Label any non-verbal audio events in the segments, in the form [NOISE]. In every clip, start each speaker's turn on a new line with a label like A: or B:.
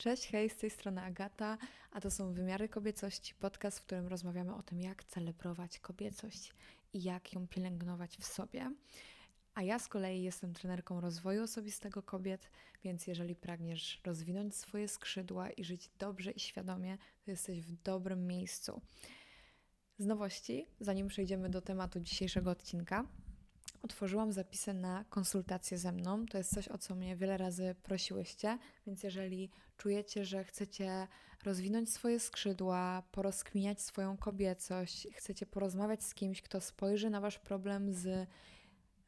A: Cześć, hej, z tej strony Agata, a to są Wymiary Kobiecości, podcast, w którym rozmawiamy o tym, jak celebrować kobiecość i jak ją pielęgnować w sobie. A ja z kolei jestem trenerką rozwoju osobistego kobiet, więc jeżeli pragniesz rozwinąć swoje skrzydła i żyć dobrze i świadomie, to jesteś w dobrym miejscu. Z nowości, zanim przejdziemy do tematu dzisiejszego odcinka, otworzyłam zapisy na konsultację ze mną. To jest coś, o co mnie wiele razy prosiłyście, więc jeżeli czujecie, że chcecie rozwinąć swoje skrzydła, porozkminiać swoją kobiecość, chcecie porozmawiać z kimś, kto spojrzy na wasz problem z,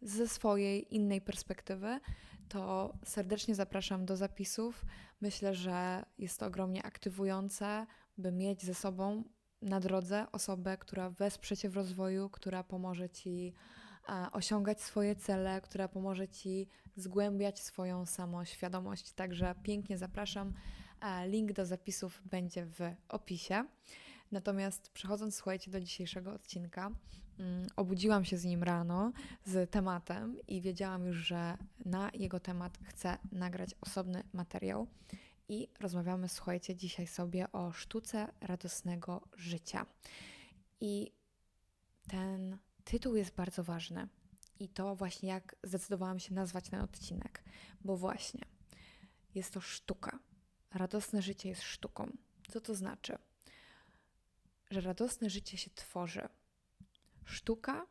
A: ze swojej innej perspektywy, to serdecznie zapraszam do zapisów. Myślę, że jest to ogromnie aktywujące, by mieć ze sobą na drodze osobę, która wesprze Cię w rozwoju, która pomoże Ci osiągać swoje cele, która pomoże Ci zgłębiać swoją samoświadomość. Także pięknie zapraszam. Link do zapisów będzie w opisie. Natomiast przechodząc, słuchajcie, do dzisiejszego odcinka, mm, obudziłam się z nim rano z tematem i wiedziałam już, że na jego temat chcę nagrać osobny materiał. I rozmawiamy, słuchajcie, dzisiaj sobie o sztuce radosnego życia. I ten tytuł jest bardzo ważny. I to właśnie jak zdecydowałam się nazwać ten odcinek, bo właśnie jest to sztuka. Radosne życie jest sztuką. Co to znaczy? Że radosne życie się tworzy. Sztuka,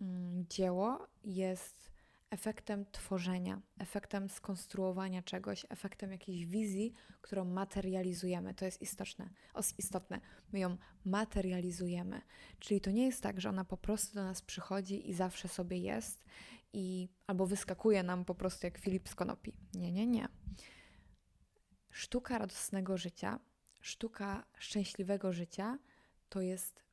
A: mm, dzieło jest efektem tworzenia, efektem skonstruowania czegoś, efektem jakiejś wizji, którą materializujemy. To jest istotne. istotne. My ją materializujemy. Czyli to nie jest tak, że ona po prostu do nas przychodzi i zawsze sobie jest i albo wyskakuje nam po prostu jak Filip z konopi. Nie, nie, nie. Sztuka radosnego życia, sztuka szczęśliwego życia to jest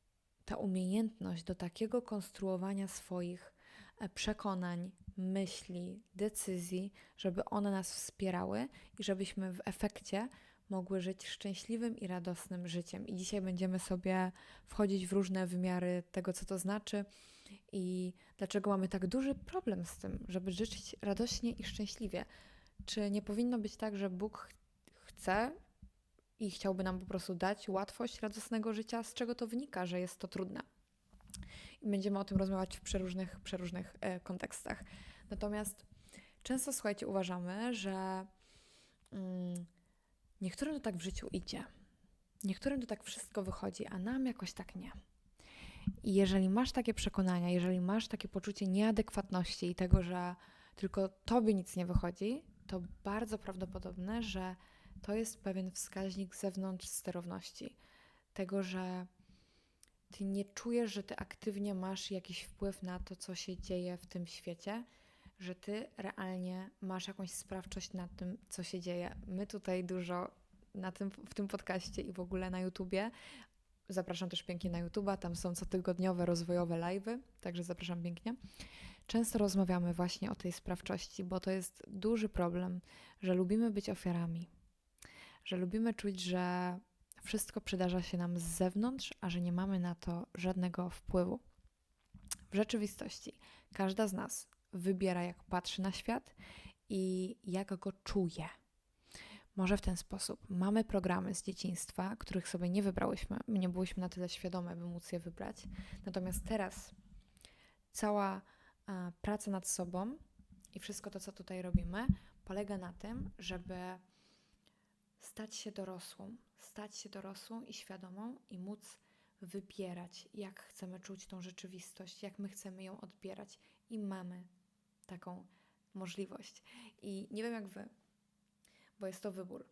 A: ta umiejętność do takiego konstruowania swoich e, przekonań, myśli, decyzji, żeby one nas wspierały i żebyśmy w efekcie mogły żyć szczęśliwym i radosnym życiem. I dzisiaj będziemy sobie wchodzić w różne wymiary tego, co to znaczy i dlaczego mamy tak duży problem z tym, żeby żyć radośnie i szczęśliwie. Czy nie powinno być tak, że Bóg chce i chciałby nam po prostu dać łatwość radosnego życia? Z czego to wynika, że jest to trudne? I będziemy o tym rozmawiać w przeróżnych, przeróżnych e, kontekstach. Natomiast często, słuchajcie, uważamy, że mm, niektórym to tak w życiu idzie. Niektórym to tak wszystko wychodzi, a nam jakoś tak nie. I jeżeli masz takie przekonania, jeżeli masz takie poczucie nieadekwatności i tego, że tylko tobie nic nie wychodzi, to bardzo prawdopodobne, że to jest pewien wskaźnik zewnątrz sterowności. Tego, że ty nie czujesz, że ty aktywnie masz jakiś wpływ na to, co się dzieje w tym świecie, że ty realnie masz jakąś sprawczość nad tym, co się dzieje. My tutaj dużo na tym, w tym podcaście i w ogóle na YouTubie. Zapraszam też pięknie na YouTuba, tam są cotygodniowe rozwojowe live'y, także zapraszam pięknie. Często rozmawiamy właśnie o tej sprawczości, bo to jest duży problem, że lubimy być ofiarami, że lubimy czuć, że wszystko przydarza się nam z zewnątrz, a że nie mamy na to żadnego wpływu. W rzeczywistości każda z nas wybiera, jak patrzy na świat i jak go czuje. Może w ten sposób. Mamy programy z dzieciństwa, których sobie nie wybrałyśmy, nie byłyśmy na tyle świadome, by móc je wybrać. Natomiast teraz cała a, praca nad sobą i wszystko to, co tutaj robimy, polega na tym, żeby stać się dorosłą, stać się dorosłą i świadomą i móc wybierać, jak chcemy czuć tą rzeczywistość, jak my chcemy ją odbierać. I mamy taką możliwość. I nie wiem jak wy, bo jest to wybór.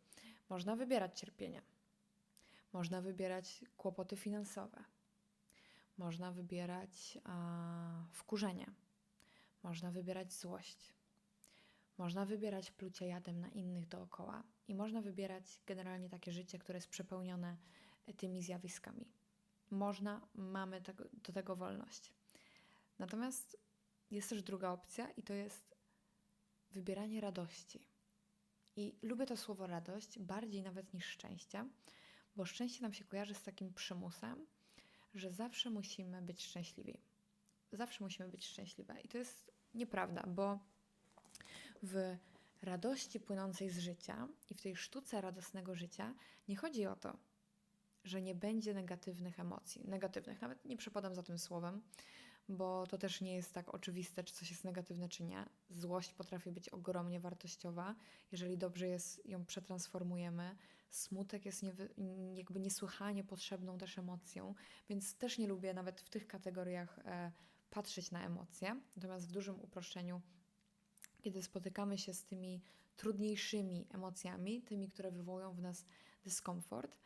A: Można wybierać cierpienie, można wybierać kłopoty finansowe, można wybierać a, wkurzenie, można wybierać złość, można wybierać plucie jadem na innych dookoła i można wybierać generalnie takie życie, które jest przepełnione tymi zjawiskami. Można, mamy tego, do tego wolność. Natomiast jest też druga opcja i to jest wybieranie radości. I lubię to słowo radość bardziej nawet niż szczęście, bo szczęście nam się kojarzy z takim przymusem, że zawsze musimy być szczęśliwi. Zawsze musimy być szczęśliwe. I to jest nieprawda, bo w radości płynącej z życia i w tej sztuce radosnego życia nie chodzi o to, że nie będzie negatywnych emocji. Negatywnych, nawet nie przepadam za tym słowem, bo to też nie jest tak oczywiste, czy coś jest negatywne, czy nie. Złość potrafi być ogromnie wartościowa, jeżeli dobrze jest, ją przetransformujemy. Smutek jest jakby niesłychanie potrzebną też emocją, więc też nie lubię nawet w tych kategoriach e, patrzeć na emocje. Natomiast w dużym uproszczeniu, kiedy spotykamy się z tymi trudniejszymi emocjami, tymi, które wywołują w nas dyskomfort,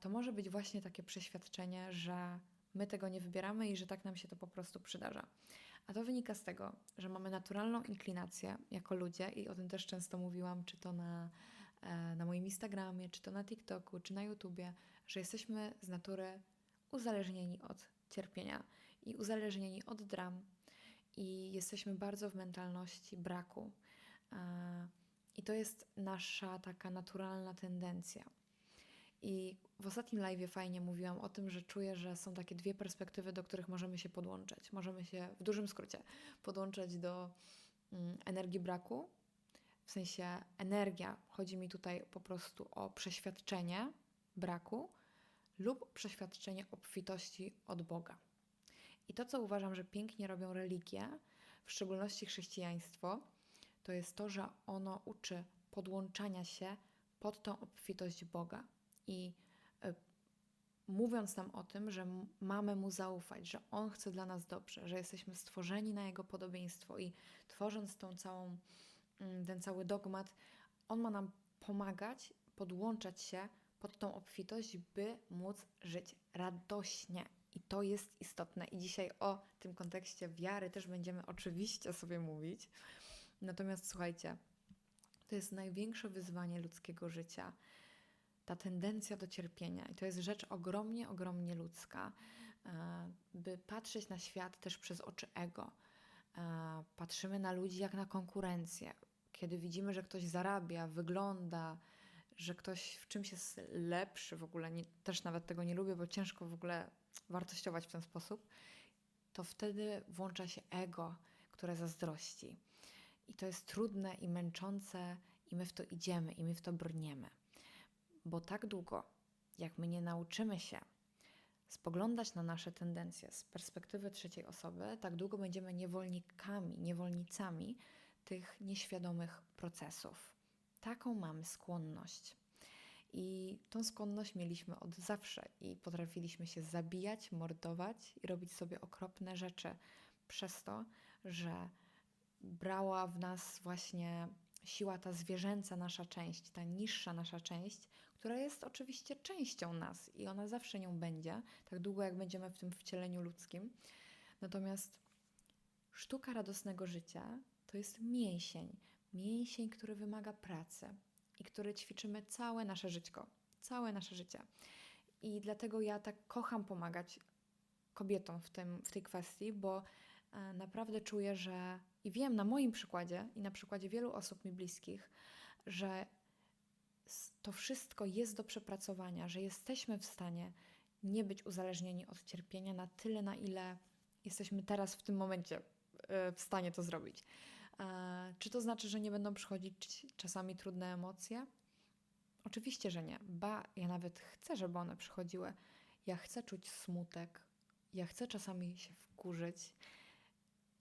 A: to może być właśnie takie przeświadczenie, że my tego nie wybieramy i że tak nam się to po prostu przydarza. A to wynika z tego, że mamy naturalną inklinację jako ludzie, i o tym też często mówiłam, czy to na, e, na moim Instagramie, czy to na TikToku, czy na YouTubie, że jesteśmy z natury uzależnieni od cierpienia i uzależnieni od dram, i jesteśmy bardzo w mentalności braku. E, I to jest nasza taka naturalna tendencja. I w ostatnim live fajnie mówiłam o tym, że czuję, że są takie dwie perspektywy, do których możemy się podłączać. Możemy się w dużym skrócie podłączać do mm, energii braku, w sensie energia, chodzi mi tutaj po prostu o przeświadczenie braku lub przeświadczenie obfitości od Boga. I to, co uważam, że pięknie robią religie, w szczególności chrześcijaństwo, to jest to, że ono uczy podłączania się pod tą obfitość Boga i y, mówiąc nam o tym, że mamy Mu zaufać, że On chce dla nas dobrze, że jesteśmy stworzeni na Jego podobieństwo i tworząc tą całą, mm, ten cały dogmat, On ma nam pomagać, podłączać się pod tą obfitość, by móc żyć radośnie. I to jest istotne. I dzisiaj o tym kontekście wiary też będziemy oczywiście sobie mówić. Natomiast słuchajcie, to jest największe wyzwanie ludzkiego życia ta tendencja do cierpienia. I to jest rzecz ogromnie, ogromnie ludzka, e, by patrzeć na świat też przez oczy ego. E, patrzymy na ludzi jak na konkurencję. Kiedy widzimy, że ktoś zarabia, wygląda, że ktoś w czymś jest lepszy, w ogóle nie, też nawet tego nie lubię, bo ciężko w ogóle wartościować w ten sposób, to wtedy włącza się ego, które zazdrości. I to jest trudne i męczące, i my w to idziemy, i my w to brniemy. Bo tak długo, jak my nie nauczymy się spoglądać na nasze tendencje z perspektywy trzeciej osoby, tak długo będziemy niewolnikami, niewolnicami tych nieświadomych procesów. Taką mamy skłonność. I tą skłonność mieliśmy od zawsze i potrafiliśmy się zabijać, mordować i robić sobie okropne rzeczy przez to, że brała w nas właśnie siła ta zwierzęca nasza część, ta niższa nasza część, która jest oczywiście częścią nas i ona zawsze nią będzie, tak długo jak będziemy w tym wcieleniu ludzkim. Natomiast sztuka radosnego życia to jest mięsień, mięsień, który wymaga pracy i który ćwiczymy całe nasze żyćko, całe nasze życie. I dlatego ja tak kocham pomagać kobietom w, tym, w tej kwestii, bo e, naprawdę czuję, że i wiem na moim przykładzie i na przykładzie wielu osób mi bliskich, że to wszystko jest do przepracowania, że jesteśmy w stanie nie być uzależnieni od cierpienia na tyle, na ile jesteśmy teraz w tym momencie e, w stanie to zrobić. E, czy to znaczy, że nie będą przychodzić czasami trudne emocje? Oczywiście, że nie. Ba, ja nawet chcę, żeby one przychodziły. Ja chcę czuć smutek, ja chcę czasami się wkurzyć,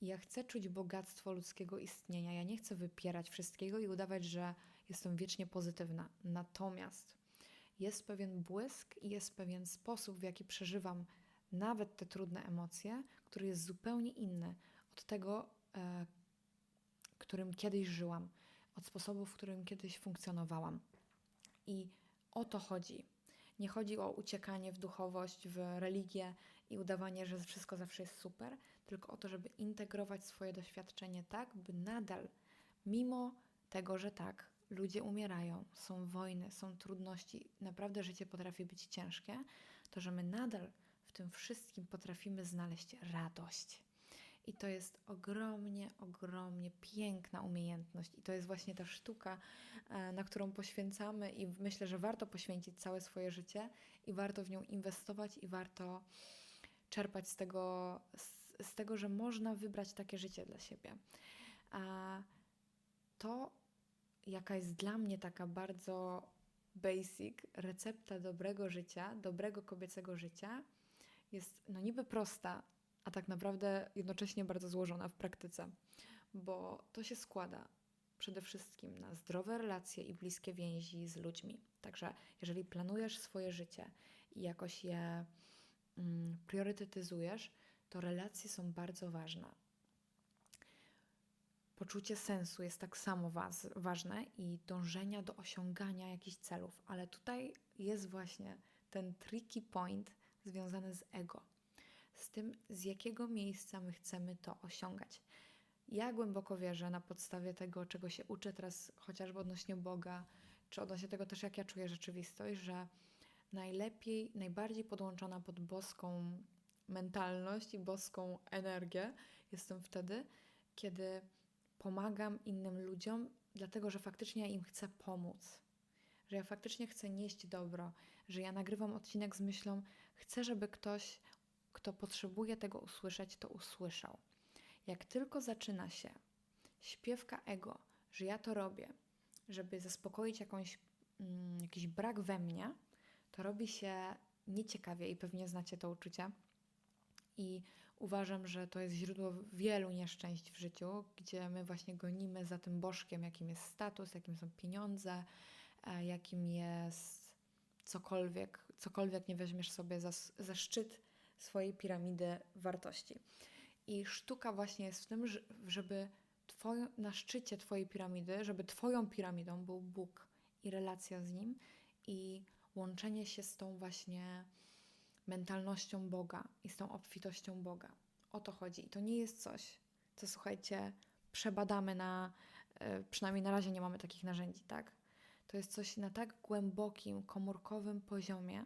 A: ja chcę czuć bogactwo ludzkiego istnienia. Ja nie chcę wypierać wszystkiego i udawać, że jestem wiecznie pozytywna. Natomiast jest pewien błysk i jest pewien sposób, w jaki przeżywam nawet te trudne emocje, który jest zupełnie inny od tego, e, którym kiedyś żyłam, od sposobu, w którym kiedyś funkcjonowałam. I o to chodzi. Nie chodzi o uciekanie w duchowość, w religię i udawanie, że wszystko zawsze jest super, tylko o to, żeby integrować swoje doświadczenie tak, by nadal, mimo tego, że tak, ludzie umierają, są wojny, są trudności, naprawdę życie potrafi być ciężkie, to że my nadal w tym wszystkim potrafimy znaleźć radość. I to jest ogromnie, ogromnie piękna umiejętność. I to jest właśnie ta sztuka, e, na którą poświęcamy, i myślę, że warto poświęcić całe swoje życie, i warto w nią inwestować, i warto czerpać z tego, z, z tego że można wybrać takie życie dla siebie. A to jaka jest dla mnie taka bardzo basic, recepta dobrego życia, dobrego kobiecego życia, jest no niby prosta, a tak naprawdę jednocześnie bardzo złożona w praktyce, bo to się składa przede wszystkim na zdrowe relacje i bliskie więzi z ludźmi. Także jeżeli planujesz swoje życie i jakoś je mm, priorytetyzujesz, to relacje są bardzo ważne. Poczucie sensu jest tak samo was, ważne i dążenia do osiągania jakichś celów, ale tutaj jest właśnie ten tricky point związany z ego, z tym, z jakiego miejsca my chcemy to osiągać. Ja głęboko wierzę na podstawie tego, czego się uczę teraz, chociażby odnośnie Boga, czy odnośnie tego też, jak ja czuję rzeczywistość, że najlepiej, najbardziej podłączona pod boską mentalność i boską energię jestem wtedy, kiedy pomagam innym ludziom, dlatego że faktycznie ja im chcę pomóc. Że ja faktycznie chcę nieść dobro, że ja nagrywam odcinek z myślą, chcę, żeby ktoś, kto potrzebuje tego usłyszeć, to usłyszał. Jak tylko zaczyna się śpiewka ego, że ja to robię, żeby zaspokoić jakąś, mm, jakiś brak we mnie, to robi się nieciekawie i pewnie znacie to uczucie. I uważam, że to jest źródło wielu nieszczęść w życiu, gdzie my właśnie gonimy za tym bożkiem, jakim jest status, jakim są pieniądze, e, jakim jest cokolwiek, cokolwiek nie weźmiesz sobie za, za szczyt swojej piramidy wartości. I sztuka właśnie jest w tym, żeby na szczycie Twojej piramidy, żeby Twoją piramidą był Bóg i relacja z Nim i łączenie się z tą właśnie mentalnością Boga i z tą obfitością Boga. O to chodzi. I to nie jest coś, co słuchajcie, przebadamy na, e, przynajmniej na razie nie mamy takich narzędzi, tak? To jest coś na tak głębokim, komórkowym poziomie.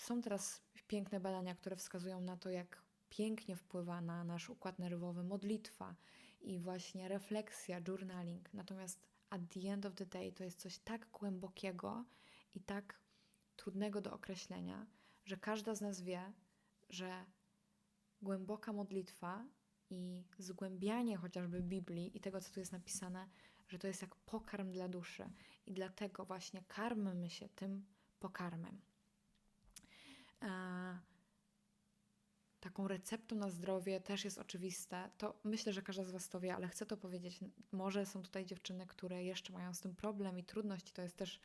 A: Są teraz piękne badania, które wskazują na to, jak pięknie wpływa na nasz układ nerwowy modlitwa i właśnie refleksja, journaling. Natomiast at the end of the day to jest coś tak głębokiego i tak trudnego do określenia, że każda z nas wie, że głęboka modlitwa i zgłębianie chociażby Biblii i tego, co tu jest napisane, że to jest jak pokarm dla duszy. I dlatego właśnie karmmy się tym pokarmem. E, taką receptą na zdrowie też jest oczywiste. To myślę, że każda z Was to wie, ale chcę to powiedzieć. Może są tutaj dziewczyny, które jeszcze mają z tym problem i trudności. To jest też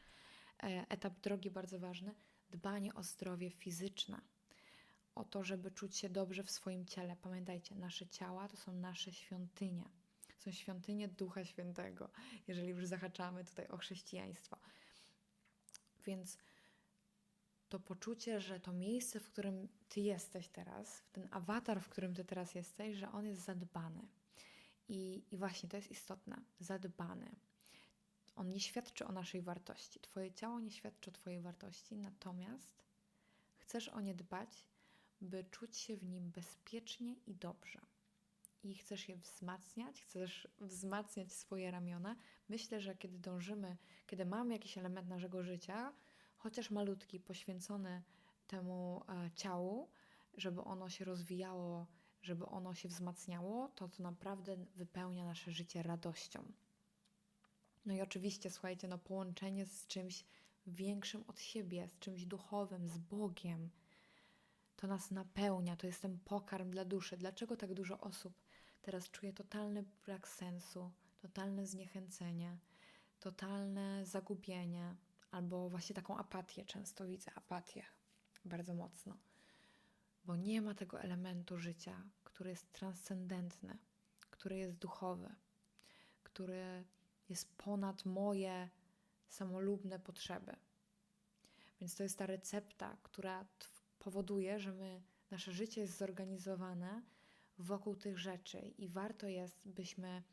A: e, etap drogi bardzo ważny. Dbanie o zdrowie fizyczne. O to, żeby czuć się dobrze w swoim ciele. Pamiętajcie, nasze ciała to są nasze świątynie. Są świątynie Ducha Świętego, jeżeli już zahaczamy tutaj o chrześcijaństwo. Więc to poczucie, że to miejsce, w którym ty jesteś teraz, ten awatar, w którym ty teraz jesteś, że on jest zadbany. I, I właśnie to jest istotne zadbany. On nie świadczy o naszej wartości. Twoje ciało nie świadczy o Twojej wartości, natomiast chcesz o nie dbać, by czuć się w nim bezpiecznie i dobrze. I chcesz je wzmacniać, chcesz wzmacniać swoje ramiona. Myślę, że kiedy dążymy, kiedy mamy jakiś element naszego życia, chociaż malutki, poświęcony temu e, ciału, żeby ono się rozwijało, żeby ono się wzmacniało, to to naprawdę wypełnia nasze życie radością. No i oczywiście, słuchajcie, no połączenie z czymś większym od siebie, z czymś duchowym, z Bogiem, to nas napełnia, to jest ten pokarm dla duszy. Dlaczego tak dużo osób teraz czuje totalny brak sensu, totalne zniechęcenie, totalne zagubienie, albo właśnie taką apatię. Często widzę apatię bardzo mocno, bo nie ma tego elementu życia, który jest transcendentny, który jest duchowy, który jest ponad moje samolubne potrzeby. Więc to jest ta recepta, która powoduje, że my, nasze życie jest zorganizowane wokół tych rzeczy i warto jest, byśmy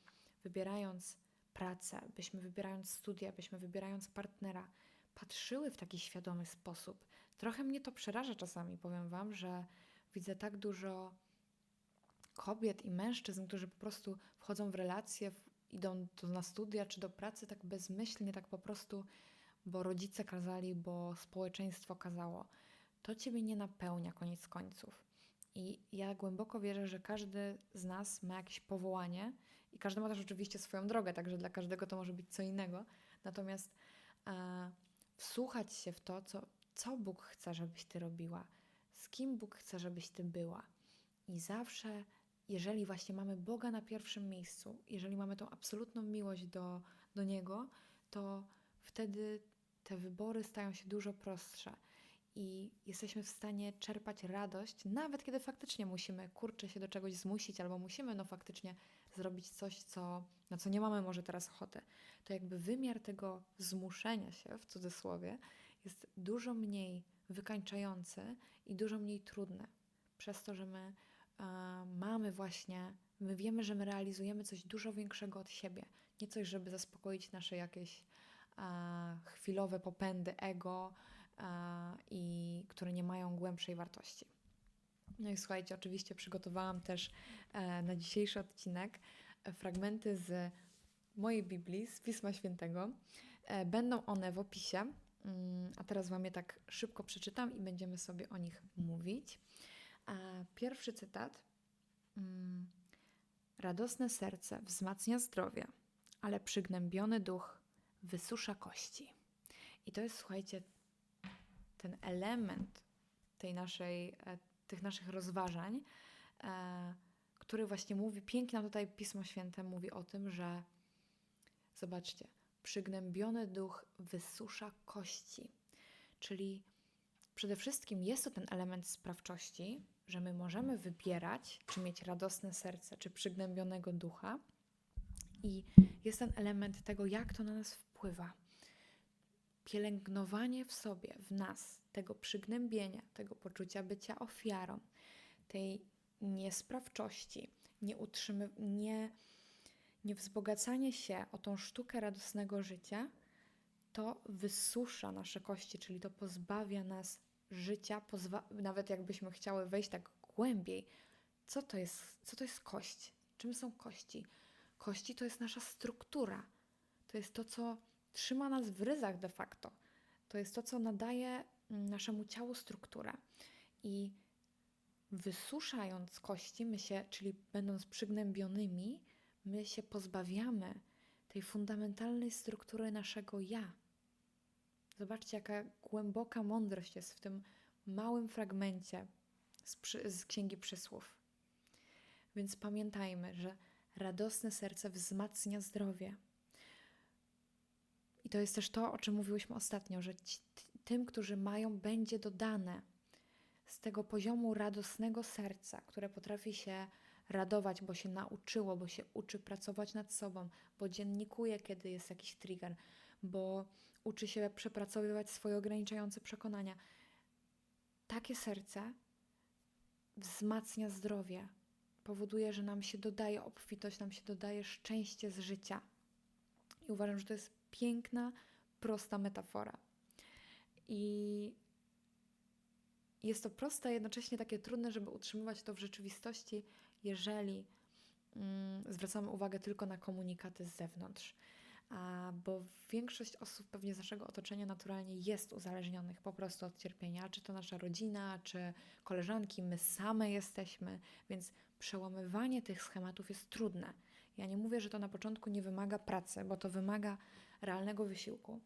A: wybierając pracę, byśmy wybierając studia, byśmy wybierając partnera, patrzyły w taki świadomy sposób. Trochę mnie to przeraża czasami, powiem Wam, że widzę tak dużo kobiet i mężczyzn, którzy po prostu wchodzą w relacje, idą do, na studia czy do pracy tak bezmyślnie, tak po prostu, bo rodzice kazali, bo społeczeństwo kazało. To ciebie nie napełnia koniec końców. I ja głęboko wierzę, że każdy z nas ma jakieś powołanie I każdy ma też oczywiście swoją drogę, także dla każdego to może być co innego. Natomiast e, wsłuchać się w to, co, co Bóg chce, żebyś ty robiła, z kim Bóg chce, żebyś ty była. I zawsze, jeżeli właśnie mamy Boga na pierwszym miejscu, jeżeli mamy tą absolutną miłość do, do Niego, to wtedy te wybory stają się dużo prostsze i jesteśmy w stanie czerpać radość, nawet kiedy faktycznie musimy, kurczę, się do czegoś zmusić, albo musimy no faktycznie zrobić coś, co, na co nie mamy może teraz ochoty. To jakby wymiar tego zmuszenia się, w cudzysłowie, jest dużo mniej wykańczający i dużo mniej trudny. Przez to, że my e, mamy właśnie, my wiemy, że my realizujemy coś dużo większego od siebie. Nie coś, żeby zaspokoić nasze jakieś e, chwilowe popędy ego, i które nie mają głębszej wartości. No i słuchajcie, oczywiście przygotowałam też e, na dzisiejszy odcinek e, fragmenty z mojej Biblii, z Pisma Świętego. E, będą one w opisie, mm, a teraz Wam je tak szybko przeczytam i będziemy sobie o nich mówić. Pierwszy cytat. Mm, Radosne serce wzmacnia zdrowie, ale przygnębiony duch wysusza kości. I to jest, słuchajcie, ten element tej naszej, e, tych naszych rozważań, e, który właśnie mówi, pięknie nam tutaj Pismo Święte mówi o tym, że zobaczcie, przygnębiony duch wysusza kości. Czyli przede wszystkim jest to ten element sprawczości, że my możemy wybierać, czy mieć radosne serce, czy przygnębionego ducha. I jest ten element tego, jak to na nas wpływa pielęgnowanie w sobie, w nas tego przygnębienia, tego poczucia bycia ofiarą, tej niesprawczości, nie, utrzymy, nie, nie wzbogacanie się o tą sztukę radosnego życia, to wysusza nasze kości, czyli to pozbawia nas życia, pozwa- nawet jakbyśmy chciały wejść tak głębiej. Co to jest, co to jest kość? Czym są kości? Kości to jest nasza struktura. To jest to, co trzyma nas w ryzach de facto. To jest to, co nadaje mm, naszemu ciału strukturę. I wysuszając kości, my się, czyli będąc przygnębionymi, my się pozbawiamy tej fundamentalnej struktury naszego ja. Zobaczcie, jaka głęboka mądrość jest w tym małym fragmencie z, z Księgi Przysłów. Więc pamiętajmy, że radosne serce wzmacnia zdrowie, to jest też to, o czym mówiłyśmy ostatnio, że ci, tym, którzy mają, będzie dodane z tego poziomu radosnego serca, które potrafi się radować, bo się nauczyło, bo się uczy pracować nad sobą, bo dziennikuje, kiedy jest jakiś trigger, bo uczy się przepracowywać swoje ograniczające przekonania. Takie serce wzmacnia zdrowie, powoduje, że nam się dodaje obfitość, nam się dodaje szczęście z życia. I uważam, że to jest piękna, prosta metafora. I jest to proste, a jednocześnie takie trudne, żeby utrzymywać to w rzeczywistości, jeżeli mm, zwracamy uwagę tylko na komunikaty z zewnątrz. A, bo większość osób pewnie z naszego otoczenia naturalnie jest uzależnionych po prostu od cierpienia, czy to nasza rodzina, czy koleżanki, my same jesteśmy, więc przełamywanie tych schematów jest trudne. Ja nie mówię, że to na początku nie wymaga pracy, bo to wymaga realnego wysiłku,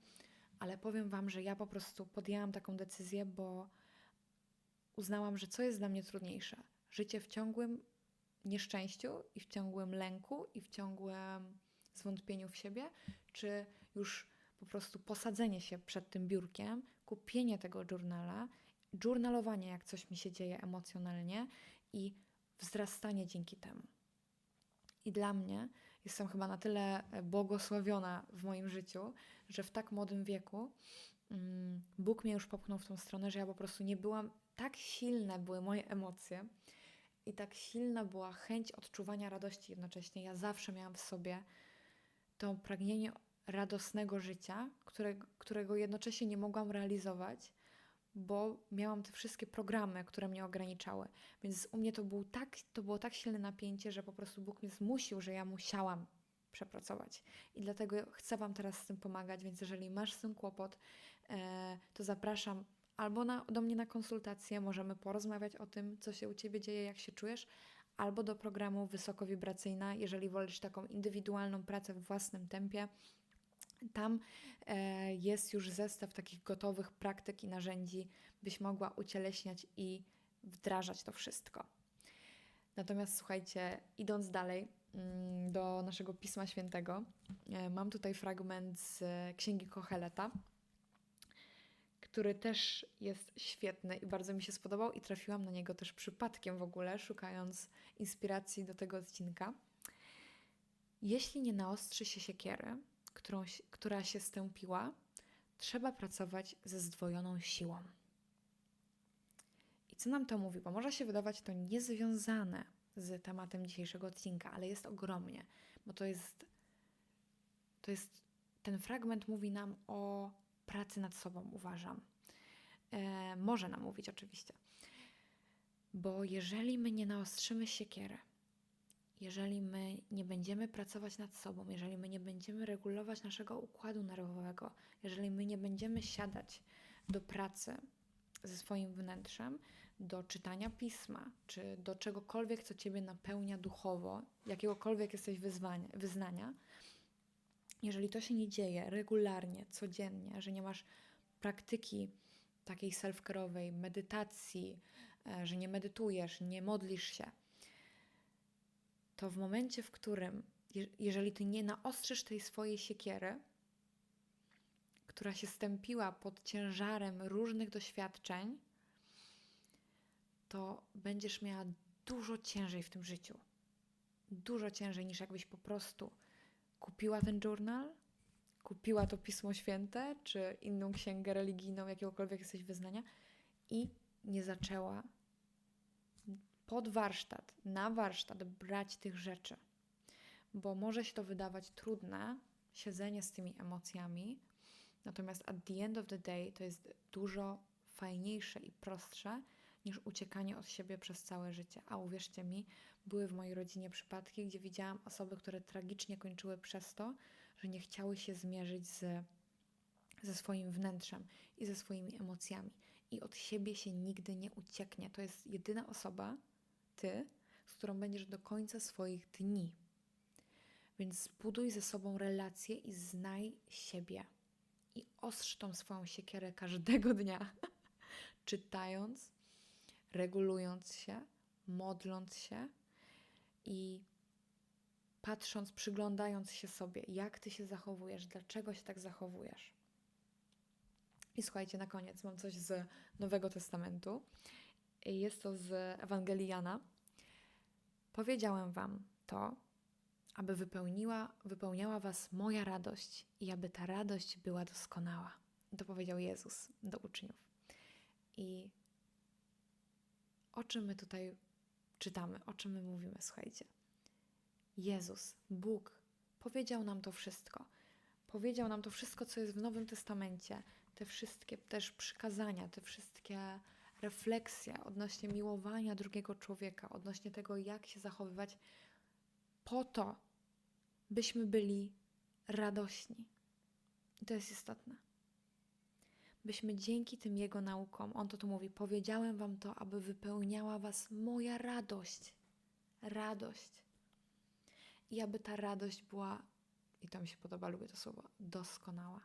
A: ale powiem Wam, że ja po prostu podjęłam taką decyzję, bo uznałam, że co jest dla mnie trudniejsze? Życie w ciągłym nieszczęściu i w ciągłym lęku i w ciągłym zwątpieniu w siebie, czy już po prostu posadzenie się przed tym biurkiem, kupienie tego journala, journalowanie, jak coś mi się dzieje emocjonalnie i wzrastanie dzięki temu. I dla mnie jestem chyba na tyle e, błogosławiona w moim życiu, że w tak młodym wieku mm, Bóg mnie już popchnął w tą stronę, że ja po prostu nie byłam, tak silne były moje emocje i tak silna była chęć odczuwania radości jednocześnie. Ja zawsze miałam w sobie to pragnienie radosnego życia, którego, którego jednocześnie nie mogłam realizować, bo miałam te wszystkie programy, które mnie ograniczały. Więc u mnie to, był tak, to było tak silne napięcie, że po prostu Bóg mnie zmusił, że ja musiałam przepracować. I dlatego chcę Wam teraz z tym pomagać, więc jeżeli masz z tym kłopot, e, to zapraszam albo na, do mnie na konsultację, możemy porozmawiać o tym, co się u Ciebie dzieje, jak się czujesz, albo do programu wysokowibracyjna, jeżeli wolisz taką indywidualną pracę w własnym tempie. Tam e, jest już zestaw takich gotowych praktyk i narzędzi, byś mogła ucieleśniać i wdrażać to wszystko. Natomiast słuchajcie, idąc dalej mm, do naszego Pisma Świętego, e, mam tutaj fragment z Księgi Kocheleta, który też jest świetny i bardzo mi się spodobał i trafiłam na niego też przypadkiem w ogóle, szukając inspiracji do tego odcinka. Jeśli nie naostrzy się siekiery, którą, która się stępiła, trzeba pracować ze zdwojoną siłą. I co nam to mówi? Bo może się wydawać to niezwiązane z tematem dzisiejszego odcinka, ale jest ogromnie, bo to jest, to jest, ten fragment mówi nam o pracy nad sobą, uważam. E, może nam mówić oczywiście. Bo jeżeli my nie naostrzymy siekierę, jeżeli my nie będziemy pracować nad sobą, jeżeli my nie będziemy regulować naszego układu nerwowego, jeżeli my nie będziemy siadać do pracy ze swoim wnętrzem, do czytania pisma, czy do czegokolwiek, co Ciebie napełnia duchowo, jakiegokolwiek jesteś wyzwania, wyznania, jeżeli to się nie dzieje regularnie, codziennie, że nie masz praktyki takiej self-care'owej, medytacji, e, że nie medytujesz, nie modlisz się, to w momencie, w którym, jeżeli ty nie naostrzysz tej swojej siekiery, która się stępiła pod ciężarem różnych doświadczeń, to będziesz miała dużo ciężej w tym życiu. Dużo ciężej niż jakbyś po prostu kupiła ten journal, kupiła to Pismo Święte, czy inną księgę religijną, jakiegokolwiek jesteś wyznania i nie zaczęła pod warsztat, na warsztat brać tych rzeczy. Bo może się to wydawać trudne, siedzenie z tymi emocjami, natomiast at the end of the day to jest dużo fajniejsze i prostsze niż uciekanie od siebie przez całe życie. A uwierzcie mi, były w mojej rodzinie przypadki, gdzie widziałam osoby, które tragicznie kończyły przez to, że nie chciały się zmierzyć z, ze swoim wnętrzem i ze swoimi emocjami. I od siebie się nigdy nie ucieknie. To jest jedyna osoba, ty, z którą będziesz do końca swoich dni. Więc zbuduj ze sobą relację i znaj siebie. I ostrz tą swoją siekierę każdego dnia, [LAUGHS] czytając, regulując się, modląc się i patrząc, przyglądając się sobie, jak ty się zachowujesz, dlaczego się tak zachowujesz. I słuchajcie, na koniec mam coś z Nowego Testamentu. Jest to z Ewangelii Jana. Powiedziałem wam to, aby wypełniła, wypełniała was moja radość i aby ta radość była doskonała. To powiedział Jezus do uczniów. I o czym my tutaj czytamy, o czym my mówimy, słuchajcie. Jezus, Bóg, powiedział nam to wszystko. Powiedział nam to wszystko, co jest w Nowym Testamencie, te wszystkie też przykazania, te wszystkie refleksje odnośnie miłowania drugiego człowieka, odnośnie tego, jak się zachowywać, po to, byśmy byli radośni. I to jest istotne. Byśmy dzięki tym Jego naukom, On to tu mówi, powiedziałem Wam to, aby wypełniała Was moja radość. Radość. I aby ta radość była, i to mi się podoba, lubię to słowo, doskonała.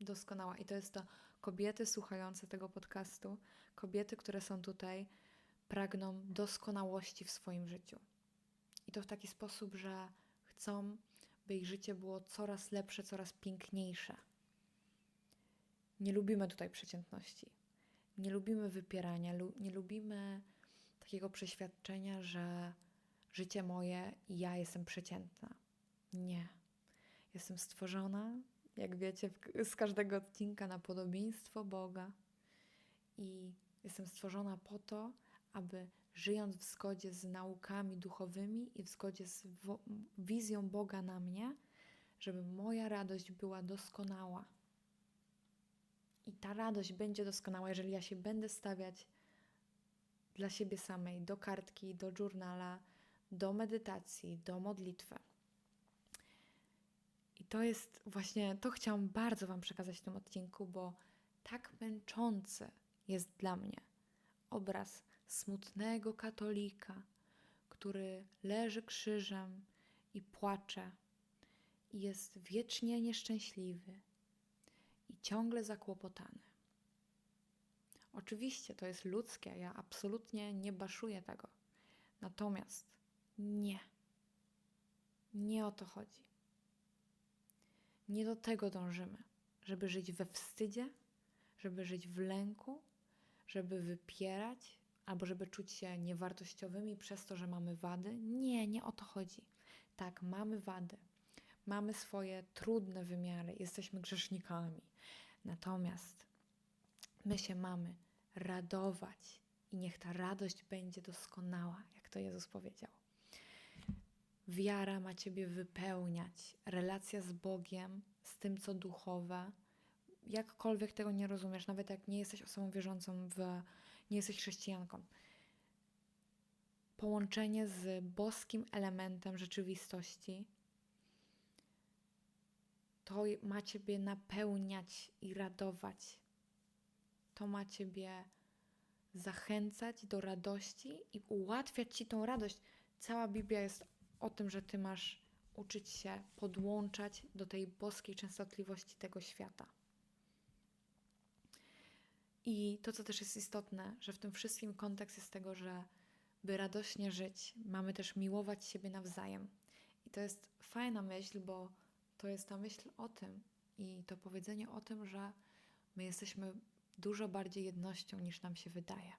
A: Doskonała. I to jest to, kobiety słuchające tego podcastu, kobiety, które są tutaj, pragną doskonałości w swoim życiu. I to w taki sposób, że chcą, by ich życie było coraz lepsze, coraz piękniejsze. Nie lubimy tutaj przeciętności. Nie lubimy wypierania, lu nie lubimy takiego przeświadczenia, że życie moje i ja jestem przeciętna. Nie. Jestem stworzona jak wiecie, z każdego odcinka na podobieństwo Boga. I jestem stworzona po to, aby żyjąc w zgodzie z naukami duchowymi i w zgodzie z wizją Boga na mnie, żeby moja radość była doskonała. I ta radość będzie doskonała, jeżeli ja się będę stawiać dla siebie samej, do kartki, do journala, do medytacji, do modlitwy. I to jest właśnie, to chciałam bardzo Wam przekazać w tym odcinku, bo tak męczący jest dla mnie obraz smutnego katolika, który leży krzyżem i płacze, i jest wiecznie nieszczęśliwy i ciągle zakłopotany. Oczywiście to jest ludzkie, ja absolutnie nie baszuję tego. Natomiast nie. Nie o to chodzi. Nie do tego dążymy, żeby żyć we wstydzie, żeby żyć w lęku, żeby wypierać, albo żeby czuć się niewartościowymi przez to, że mamy wady. Nie, nie o to chodzi. Tak, mamy wady, mamy swoje trudne wymiary, jesteśmy grzesznikami. Natomiast my się mamy radować i niech ta radość będzie doskonała, jak to Jezus powiedział. Wiara ma Ciebie wypełniać, relacja z Bogiem, z tym, co duchowe. Jakkolwiek tego nie rozumiesz, nawet jak nie jesteś osobą wierzącą, w, nie jesteś chrześcijanką. Połączenie z boskim elementem rzeczywistości to ma Ciebie napełniać i radować. To ma Ciebie zachęcać do radości i ułatwiać Ci tą radość. Cała Biblia jest o tym, że Ty masz uczyć się podłączać do tej boskiej częstotliwości tego świata. I to, co też jest istotne, że w tym wszystkim kontekst jest tego, że by radośnie żyć, mamy też miłować siebie nawzajem. I to jest fajna myśl, bo to jest ta myśl o tym i to powiedzenie o tym, że my jesteśmy dużo bardziej jednością niż nam się wydaje.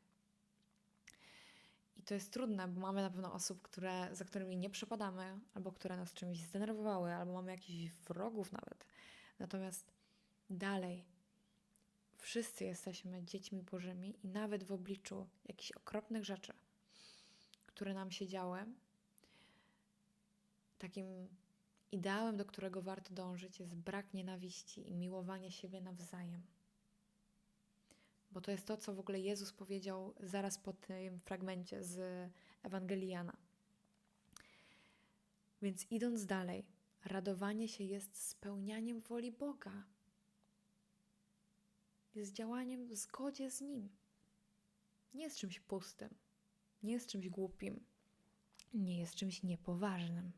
A: I to jest trudne, bo mamy na pewno osób, które, za którymi nie przepadamy, albo które nas czymś zdenerwowały, albo mamy jakichś wrogów nawet. Natomiast dalej, wszyscy jesteśmy dziećmi Bożymi i nawet w obliczu jakichś okropnych rzeczy, które nam się działy, takim ideałem, do którego warto dążyć, jest brak nienawiści i miłowanie siebie nawzajem bo to jest to, co w ogóle Jezus powiedział zaraz po tym fragmencie z Ewangeliana. Więc idąc dalej, radowanie się jest spełnianiem woli Boga. Jest działaniem w zgodzie z Nim. Nie jest czymś pustym, nie jest czymś głupim, nie jest czymś niepoważnym.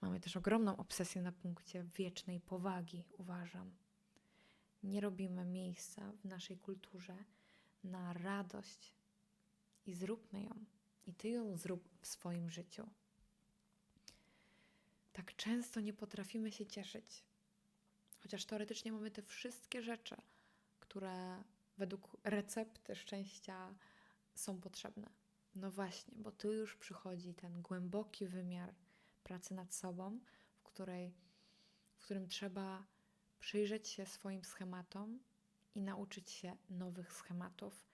A: Mamy też ogromną obsesję na punkcie wiecznej powagi, uważam nie robimy miejsca w naszej kulturze na radość i zróbmy ją. I ty ją zrób w swoim życiu. Tak często nie potrafimy się cieszyć, chociaż teoretycznie mamy te wszystkie rzeczy, które według recepty szczęścia są potrzebne. No właśnie, bo tu już przychodzi ten głęboki wymiar pracy nad sobą, w, której, w którym trzeba przyjrzeć się swoim schematom i nauczyć się nowych schematów,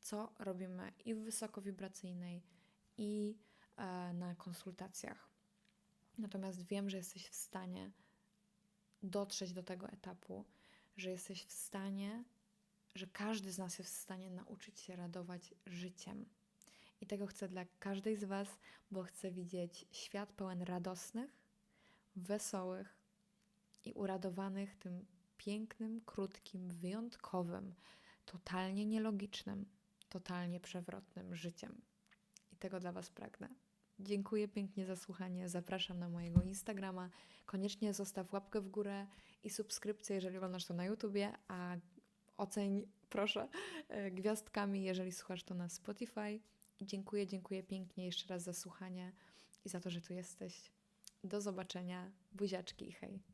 A: co robimy i w wysokowibracyjnej, i e, na konsultacjach. Natomiast wiem, że jesteś w stanie dotrzeć do tego etapu, że jesteś w stanie, że każdy z nas jest w stanie nauczyć się radować życiem. I tego chcę dla każdej z Was, bo chcę widzieć świat pełen radosnych, wesołych, i uradowanych tym pięknym, krótkim, wyjątkowym, totalnie nielogicznym, totalnie przewrotnym życiem. I tego dla Was pragnę. Dziękuję pięknie za słuchanie. Zapraszam na mojego Instagrama. Koniecznie zostaw łapkę w górę i subskrypcję, jeżeli oglądasz to na YouTubie, a oceń proszę e, gwiazdkami, jeżeli słuchasz to na Spotify. Dziękuję, dziękuję pięknie jeszcze raz za słuchanie i za to, że tu jesteś. Do zobaczenia. Buziaczki i hej.